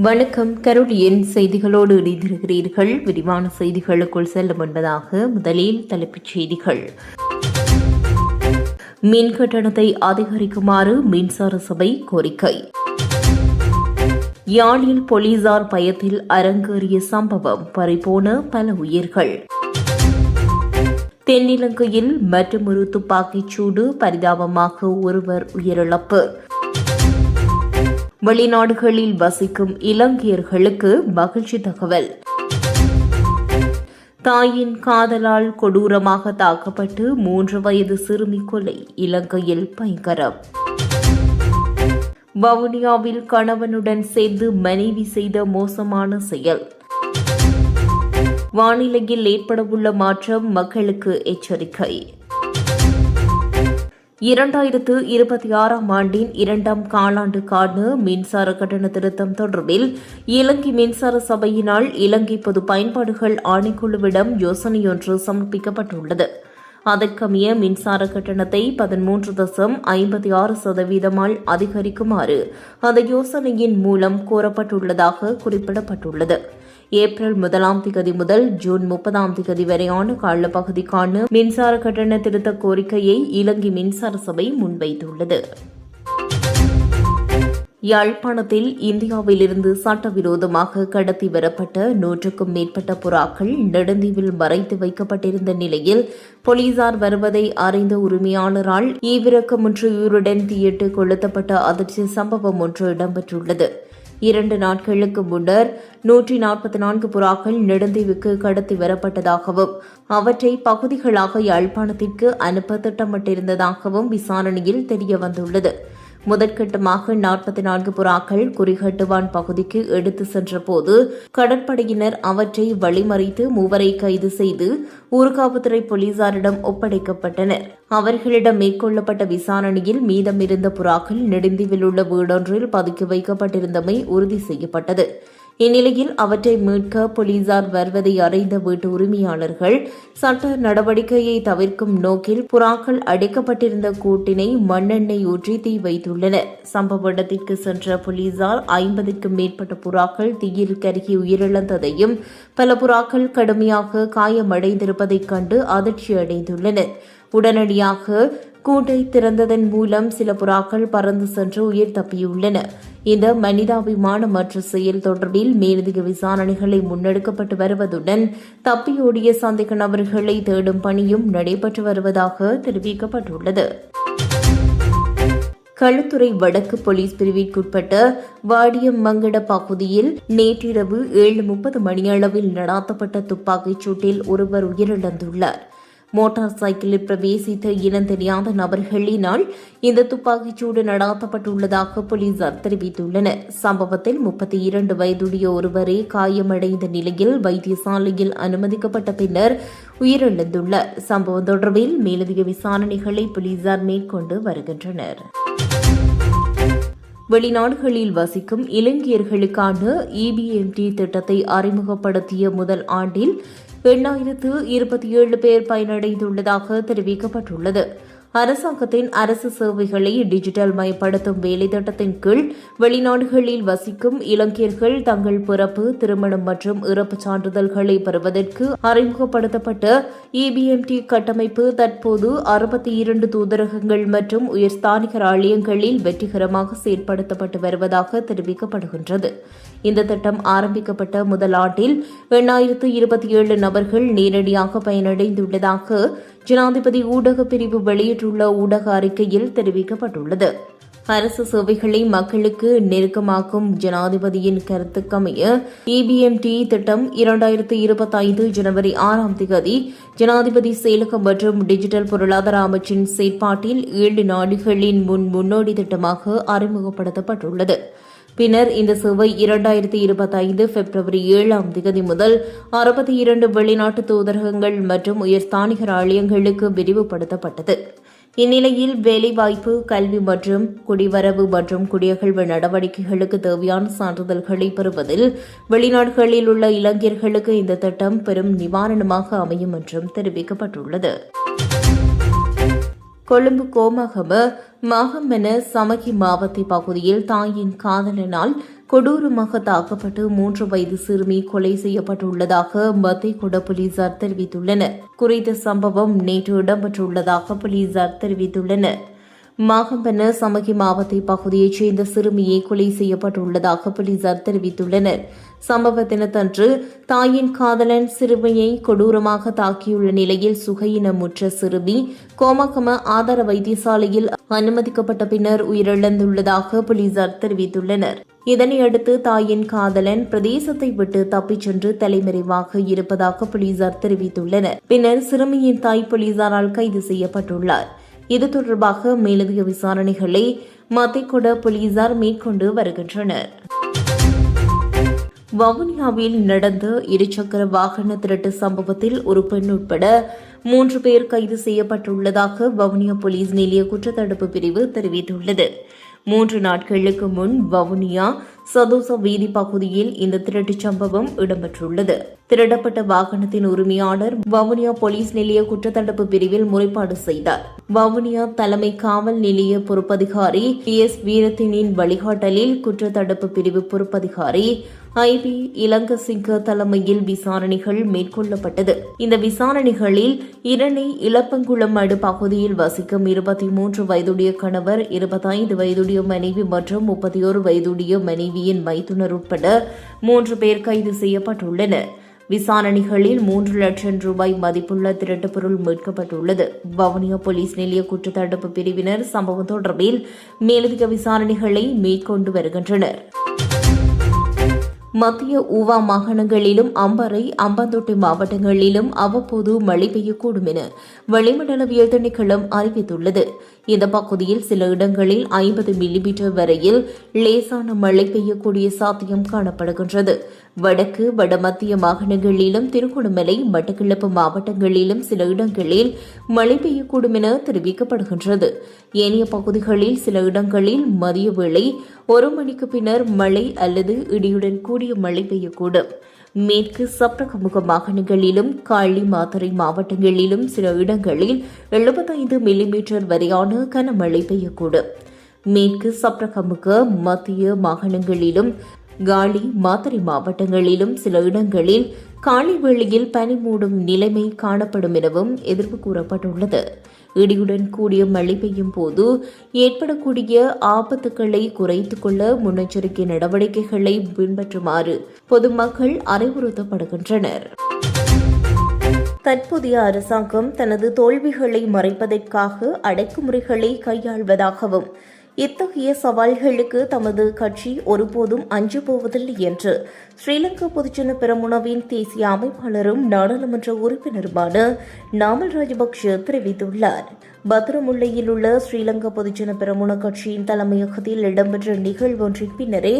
வணக்கம். கருளியின் செய்திகளோடு இணைந்திருக்கிறீர்கள். விரிவான செய்திகளுக்குள் செல்லும் என்பதாக முதலில் தலைப்புச் செய்திகள். மின் கட்டணத்தை அதிகரிக்குமாறு மின்சார சபை கோரிக்கை. யாழில் போலீசார் பயத்தில் அரங்கேறிய சம்பவம் பறிபோன பல உயிர்கள். தென்னிலங்கையில் மற்றொரு துப்பாக்கிச் சூடு பரிதாபமாக ஒருவர் உயிரிழப்பு. வெளிநாடுகளில் வசிக்கும் இலங்கையர்களுக்கு மகிழ்ச்சி தகவல். தாயின் காதலால் கொடூரமாக தாக்கப்பட்டு மூன்று வயது சிறுமி கொலை இலங்கையில் பயங்கரம். வவுனியாவில் கணவனுடன் சேர்ந்து மனைவி செய்த மோசமான செயல். வானிலையில் ஏற்படவுள்ள மாற்றம் மக்களுக்கு எச்சரிக்கை. இரண்டாயிரத்து இருபத்தி ஆறாம் ஆண்டின் இரண்டாம் காலாண்டுக்கான மின்சார கட்டண திருத்தம் தொடர்பில் இலங்கை மின்சார சபையினால் இலங்கை பொது பயன்பாடுகள் ஆணைக்குழுவிடம் யோசனையொன்று சமர்ப்பிக்கப்பட்டுள்ளது. அதற்கமைய மின்சார கட்டணத்தை பதிமூன்று தசம் ஐம்பத்தி ஆறு சதவீதமால் அதிகரிக்குமாறு அந்த யோசனையின் மூலம் கோரப்பட்டுள்ளதாக குறிப்பிடப்பட்டுள்ளது. ஏப்ரல் முதலாம் திகதி முதல் ஜூன் முப்பதாம் திகதி வரையான காலப்பகுதிக்கான மின்சார கட்டண திருத்த கோரிக்கையை இலங்கை மின்சார சபை முன்வைத்துள்ளது. யாழ்ப்பாணத்தில் இந்தியாவிலிருந்து சட்டவிரோதமாக கடத்தி வரப்பட்ட நூற்றுக்கும் மேற்பட்ட புறாக்கள் நெடுந்தீவில் மறைத்து வைக்கப்பட்டிருந்த நிலையில் போலீசார் வருவதை அறிந்த உரிமையாளரால் ஈவிரக்கம் ஒன்று உயிருடன் தீயிட்டு கொளுத்தப்பட்ட அதிர்ச்சி சம்பவம் ஒன்று இடம்பெற்றுள்ளது. இரண்டு நாட்களுக்கு முன்னர் நூற்றி நாற்பத்தி நான்கு புறாக்கள் நெடுந்தீவுக்கு கடத்தி வரப்பட்டதாகவும் அவற்றை பகுதிகளாக யாழ்ப்பாணத்திற்கு அனுப்ப திட்டமிட்டிருந்ததாகவும் விசாரணையில் தெரியவந்துள்ளது. முதற்கட்டமாக நாற்பத்தி நான்கு புறாக்கள் குறிகட்டுவான் பகுதிக்கு எடுத்து சென்றபோது கடற்படையினர் அவற்றை வழிமறித்து மூவரை கைது செய்து ஊர்காவல்துறை போலீசாரிடம் ஒப்படைக்கப்பட்டனர். அவர்களிடம் மேற்கொள்ளப்பட்ட விசாரணையில் மீதமிருந்த புறாக்கள் நெடுந்தீவில் உள்ள வீடொன்றில் பதுக்கி வைக்கப்பட்டிருந்தமை உறுதி செய்யப்பட்டது. இந்நிலையில் அவற்றை மீட்க போலீசார் வருவதை அறிந்த வீட்டு உரிமையாளர்கள் சட்ட நடவடிக்கையை தவிர்க்கும் நோக்கில் புறாக்கள் அடைக்கப்பட்டிருந்த கூட்டினை மண்ணெண்ணெய் ஊற்றி தீ வைத்துள்ளனர். சம்பவ இடத்திற்கு சென்ற போலீசார் ஐம்பதுக்கும் மேற்பட்ட புறாக்கள் தீயில் கருகி உயிரிழந்ததையும் பல புறாக்கள் கடுமையாக காயமடைந்திருப்பதைக் கண்டு அதிர்ச்சியடைந்துள்ளனர். உடனடியாக கூட்டை திறந்ததன் மூலம் சில புறாக்கள் பறந்து சென்று உயிர் தப்பியுள்ளன. இந்த மனிதாபிமானமற்ற செயல் தொடர்பில் மேலதிக விசாரணைகளை முன்னெடுக்கப்பட்டு வருவதுடன் தப்பியோடிய சந்தேக நபர்களை தேடும் பணியும் நடைபெற்று வருவதாக தெரிவிக்கப்பட்டுள்ளது. களுத்துறை வடக்கு போலீஸ் பிரிவிற்குட்பட்ட வாடியம்மங்கட பகுதியில் நேற்றிரவு ஏழு முப்பது மணியளவில் நடாத்தப்பட்ட துப்பாக்கிச் சூட்டில் ஒருவர் உயிரிழந்துள்ளார். மோட்டார் சைக்கிளில் பிரவேசித்த இனம் தெரியாத நபர்களினால் இந்த துப்பாக்கிச்சூடு நடாத்தப்பட்டுள்ளதாக போலீசார் தெரிவித்துள்ளனர். சம்பவத்தில் முப்பத்தி இரண்டு வயதுடைய ஒருவரே காயமடைந்த நிலையில் வைத்தியசாலையில் அனுமதிக்கப்பட்ட பின்னர் உயிரிழந்துள்ளார். சம்பவம் தொடர்பில் மேலதிக விசாரணைகளை போலீசார் மேற்கொண்டு வருகின்றனர். வெளிநாடுகளில் வசிக்கும் இலங்கையர்களுக்கான இபிஎம்டி திட்டத்தை அறிமுகப்படுத்திய முதல் ஆண்டில் எண்ணாயிரத்து இருபத்தி ஏழு பேர் பயனடைந்துள்ளதாக தெரிவிக்கப்பட்டுள்ளது. அரசாங்கத்தின் அரசு சேவைகளை டிஜிட்டல் மயப்படுத்தும் வேலைத்திட்டத்தின் கீழ் வெளிநாடுகளில் வசிக்கும் இலங்கையர்கள் தங்கள் பிறப்பு திருமணம் மற்றும் இறப்பு சான்றிதழ்களை பெறுவதற்கு அறிமுகப்படுத்தப்பட்ட இபிஎம்டி கட்டமைப்பு தற்போது அறுபத்தி இரண்டு தூதரகங்கள் மற்றும் உயர்ஸ்தானிகர் ஆலயங்களில் வெற்றிகரமாக செயற்படுத்தப்பட்டு வருவதாக தெரிவிக்கப்படுகின்றது. இந்த திட்டம் ஆரம்பிக்கப்பட்ட முதல் ஆண்டில் எண்ணாயிரத்து இருபத்தி ஏழு நபர்கள் நேரடியாக பயனடைந்துள்ளதாக ஜனாதிபதி ஊடக பிரிவு வெளியிட்டுள்ள ஊடக அறிக்கையில் தெரிவிக்கப்பட்டுள்ளது. அரசு சேவைகளை மக்களுக்கு நெருக்கமாக்கும் ஜனாதிபதியின் கருத்துக்கமைய இபிஎம்டி திட்டம் இரண்டாயிரத்து இருபத்தைந்து ஜனவரி ஆறாம் தேதி ஜனாதிபதி செயலகம் மற்றும் டிஜிட்டல் பொருளாதார அமைச்சின் செயற்பாட்டில் ஏழு நாடுகளின் முன் முன்னோடி திட்டமாக அறிமுகப்படுத்தப்பட்டுள்ளது. பின்னர் இந்த சேவை இரண்டாயிரத்தி இருபத்தைந்து பிப்ரவரி ஏழாம் தேதி முதல் அறுபத்தி இரண்டு வெளிநாட்டு தூதரகங்கள் மற்றும் உயர்ஸ்தானிகர் ஆலயங்களுக்கு விரிவுபடுத்தப்பட்டது. இந்நிலையில் வேலைவாய்ப்பு கல்வி மற்றும் குடிவரவு மற்றும் குடியகழ்வு நடவடிக்கைகளுக்கு தேவையான சான்றிதழ்களை பெறுவதில் வெளிநாடுகளில் உள்ள இளைஞர்களுக்கு இந்த திட்டம் பெரும் நிவாரணமாக அமையும் என்றும் தெரிவிக்கப்பட்டுள்ளது. கொழும்பு கோமகம மகமென சமகி மாவத்தை பகுதியில் தாயின் காதலனால் கொடூரமாக தாக்கப்பட்டு மூன்று வயது சிறுமி கொலை செய்யப்பட்டுள்ளதாக மத்தியகுட போலீசார் தெரிவித்துள்ளனர். குறித்த சம்பவம் நேற்று இடம்பெற்றுள்ளதாக போலீசார் தெரிவித்துள்ளனர். மாகம்பன சமகி மாவத்தை பகுதியைச் சேர்ந்த சிறுமியை கொலை செய்யப்பட்டுள்ளதாக போலீசார் தெரிவித்துள்ளனர். சம்பவ தினத்தன்று தாயின் காதலன் சிறுமியை கொடூரமாக தாக்கியுள்ள நிலையில் சுகையினமுற்ற சிறுமி கோமகம ஆதார வைத்தியசாலையில் அனுமதிக்கப்பட்ட பின்னர் உயிரிழந்துள்ளதாக போலீசார் தெரிவித்துள்ளனர். இதனையடுத்து தாயின் காதலன் பிரதேசத்தை விட்டு தப்பிச் சென்று தலைமறைவாக இருப்பதாக போலீசார் தெரிவித்துள்ளனர். பின்னர் சிறுமியின் தாய் போலீசாரால் கைது செய்யப்பட்டுள்ளார். இது தொடர்பாக மேலதிக விசாரணைகளை மத்திக்குட போலீசார் மேற்கொண்டு வருகின்றனர். வவுனியாவில் நடந்த இருசக்கர வாகன திருட்டு சம்பவத்தில் ஒரு பெண் உட்பட மூன்று பேர் கைது செய்யப்பட்டுள்ளதாக வவுனியா போலீஸ் நிலைய குற்றத்தடுப்பு பிரிவு தெரிவித்துள்ளது. மூன்று நாட்களுக்கு முன் வவுனியா சதோச வீதி பகுதியில் இந்த திருட்டுச் சம்பவம் இடம்பெற்றுள்ளது. திருடப்பட்ட வாகனத்தின் உரிமையாளர் வவுனியா போலீஸ் நிலைய குற்றத்தடுப்பு பிரிவில் முறைப்பாடு செய்தார். வவுனியா தலைமை காவல் நிலைய பொறுப்பதிகாரி பி எஸ் வீரத்தினின் வழிகாட்டலில் குற்றத்தடுப்பு பிரிவு பொறுப்பதிகாரி ஐபி இலங்கசிங்க தலைமையில் விசாரணைகள் மேற்கொள்ளப்பட்டது. இந்த விசாரணைகளில் இரணை இளப்பங்குளம் அடு பகுதியில் வசிக்கும் இருபத்தி மூன்று வயதுடைய கணவர் இருபத்தைந்து வயதுடைய மனைவி மற்றும் முப்பத்தி ஒரு வயதுடைய மனைவியின் மைத்துனர் உட்பட மூன்று பேர் கைது செய்யப்பட்டுள்ளனர். விசாரணைகளில் மூன்று லட்சம் ரூபாய் மதிப்புள்ள திருட்டுப் பொருள் மீட்கப்பட்டுள்ளது. வவுனியா போலீஸ் நிலைய குற்றத்தடுப்பு பிரிவினர் சம்பவம் தொடர்பில் மேலதிக விசாரணைகளை மேற்கொண்டு வருகின்றனர். மத்திய ஊவா மாகாணங்களிலும் அம்பரை அம்பாந்தோட்டை மாவட்டங்களிலும் அவ்வப்போது மழை பெய்யக்கூடும் என வளிமண்டலவியல் திணைக்களம் அறிவித்துள்ளது. இந்த பகுதியில் சில இடங்களில் ஐம்பது மில்லிமீட்டர் வரையில் லேசான மழை பெய்யக்கூடிய சாத்தியம் காணப்படுகின்றது. வடக்கு வடமத்திய மாகாணங்களிலும் திருகோணமலை மட்டக்கிழப்பு மாவட்டங்களிலும் சில இடங்களில் மழை பெய்யக்கூடும் என தெரிவிக்கப்படுகின்றது. ஏனைய பகுதிகளில் சில இடங்களில் மதிய வேளை ஒரு மணிக்கு பின்னர் மழை அல்லது இடியுடன் கூடிய மழை பெய்யக்கூடும். மேற்கு சப்ரகமுக மாகாணங்களிலும் காளி மாத்தறை மாவட்டங்களிலும் சில இடங்களில் எழுபத்தைந்து மில்லிமீட்டர் வரையான கனமழை பெய்யக்கூடும். மேற்கு சப்ரகமுக மத்திய மாகாணங்களிலும் காலி மாத்தறை மாவட்டங்களிலும் சில இடங்களில் காலை வேளையில் பனி மூடும் நிலைமை காணப்படும் எனவும் எதிர்ப்பு கூறப்பட்டுள்ளது. இடியுடன் கூடிய மழை பெய்யும் போது ஏற்படக்கூடிய ஆபத்துக்களை குறைத்துக் கொள்ள முன்னெச்சரிக்கை நடவடிக்கைகளை பின்பற்றுமாறு பொதுமக்கள் அறிவுறுத்தப்படுகின்றனர். தற்போதைய அரசாங்கம் தனது தோல்விகளை மறைப்பதற்காக அடக்குமுறைகளை கையாள்வதாகவும் இத்தகைய சவால்களுக்கு தமது கட்சி ஒருபோதும் அஞ்சு போவதில்லை என்று ஸ்ரீலங்கா பொதுஜன பெரமுனவின் தேசிய அமைப்பாளரும் நாடாளுமன்ற உறுப்பினருமான நாமல் ராஜபக்ஷ தெரிவித்துள்ளார். பத்ரமுல்லையில் உள்ள ஸ்ரீலங்கா பொதுஜன பெரமுன கட்சியின் தலைமையகத்தில் இடம்பெற்ற நிகழ்வொன்றின் பின்னரே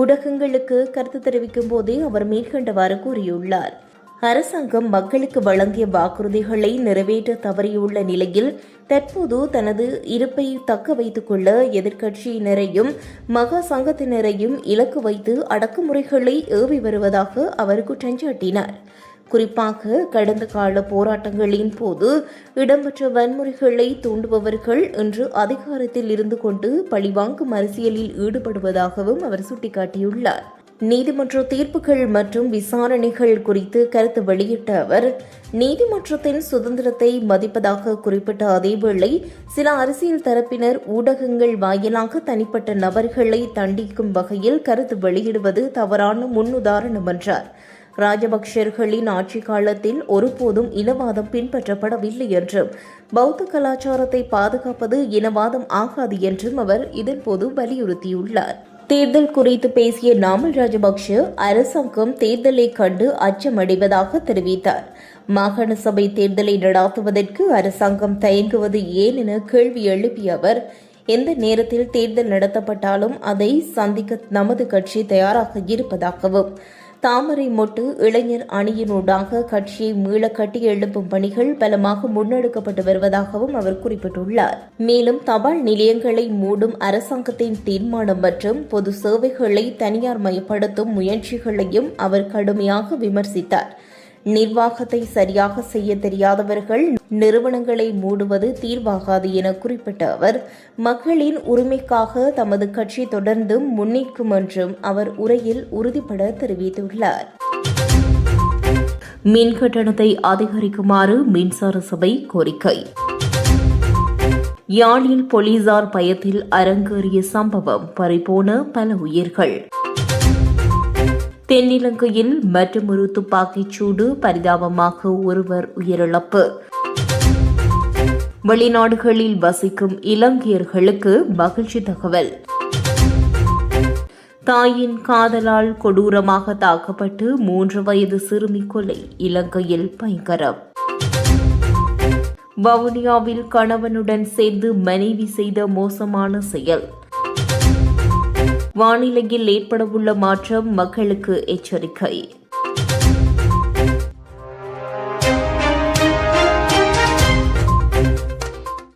ஊடகங்களுக்கு கருத்து தெரிவிக்கும் போதே அவர் மேற்கண்டவாறு கூறியுள்ளார். அரசாங்கம் மக்களுக்கு வழங்கிய வாக்குறுதிகளை நிறைவேற்ற தவறியுள்ள நிலையில் தற்போது தனது இருப்பை தக்க வைத்துக் கொள்ள எதிர்க்கட்சியினரையும் மகா சங்கத்தினரையும் இலக்கு வைத்து அடக்குமுறைகளை ஏவி வருவதாக அவர் குற்றஞ்சாட்டினார். குறிப்பாக கடந்த கால போராட்டங்களின் போது இடம்பெற்ற வன்முறைகளை தூண்டுபவர்கள் இன்று அதிகாரத்தில் இருந்து கொண்டு பழிவாங்கும் அரசியலில் ஈடுபடுவதாகவும் அவர் சுட்டிக்காட்டியுள்ளார். நீதிமன்ற தீர்ப்புகள் மற்றும் விசாரணைகள் குறித்து கருத்து வெளியிட்ட அவர் நீதிமன்றத்தின் சுதந்திரத்தை மதிப்பதாக குறிப்பிட்ட அதேவேளை சில அரசியல் தரப்பினர் ஊடகங்கள் வாயிலாக தனிப்பட்ட நபர்களை தண்டிக்கும் வகையில் கருத்து வெளியிடுவது தவறான முன்னுதாரணம் என்றார் ராஜபக்சர்களின் ஆட்சி காலத்தில் ஒருபோதும் இனவாதம் பின்பற்றப்படவில்லை என்றும் பௌத்த கலாச்சாரத்தை பாதுகாப்பது இனவாதம் ஆகாது என்றும் அவர் இதன்போது வலியுறுத்தியுள்ளார். தேர்தல் குறித்து பேசிய நாமல் ராஜபக்ஷ அரசாங்கம் தேர்தலை கண்டு அச்சமடைவதாக தெரிவித்தார். மாகாண சபை தேர்தலை நடாத்துவதற்கு அரசாங்கம் தயங்குவது ஏன் என கேள்வி எழுப்பிய அவர் எந்த நேரத்தில் தேர்தல் நடத்தப்பட்டாலும் அதை சந்திக்க நமது கட்சி தயாராக இருப்பதாகவும் தாமரை மொட்டு இளைஞர் அணியினூடாக கட்சியை மீள கட்டி எழுப்பும் பணிகள் பலமாக முன்னெடுக்கப்பட்டு வருவதாகவும் அவர் குறிப்பிட்டுள்ளார். மேலும் தபால் நிலையங்களை மூடும் அரசாங்கத்தின் தீர்மானம் மற்றும் பொது சேவைகளை தனியார் மயப்படுத்தும் முயற்சிகளையும் அவர் கடுமையாக விமர்சித்தார். நிர்வாகத்தை சரியாக செய்ய தெரியாதவர்கள் நிறுவனங்களை மூடுவது தீர்வாகாது என குறிப்பிட்ட அவர் மக்களின் உரிமைக்காக தமது கட்சி தொடர்ந்தும் முன்னிற்கும் என்றும் அவர் உரையில் உறுதிபட தெரிவித்துள்ளார். மின் கட்டணத்தை அதிகரிக்குமாறு மின்சார சபை கோரிக்கை. யாழில் போலீசார் பயத்தில் அரங்கேறிய சம்பவம் பறிபோன பல உயிர்கள். தென்னிலங்கையில் மற்றொரு துப்பாக்கிச் சூடு பரிதாபமாக ஒருவர் உயிரிழப்பு. வெளிநாடுகளில் வசிக்கும் இலங்கையர்களுக்கு மகிழ்ச்சி தகவல். தாயின் காதலால் கொடூரமாக தாக்கப்பட்டு மூன்று வயது சிறுமி கொலை இலங்கையில் பயங்கரம். வவுனியாவில் கணவனுடன் சேர்ந்து மனைவி செய்த மோசமான செயல். வானிலையில் ஏற்படவுள்ள மாற்றம் மக்களுக்கு எச்சரிக்கை.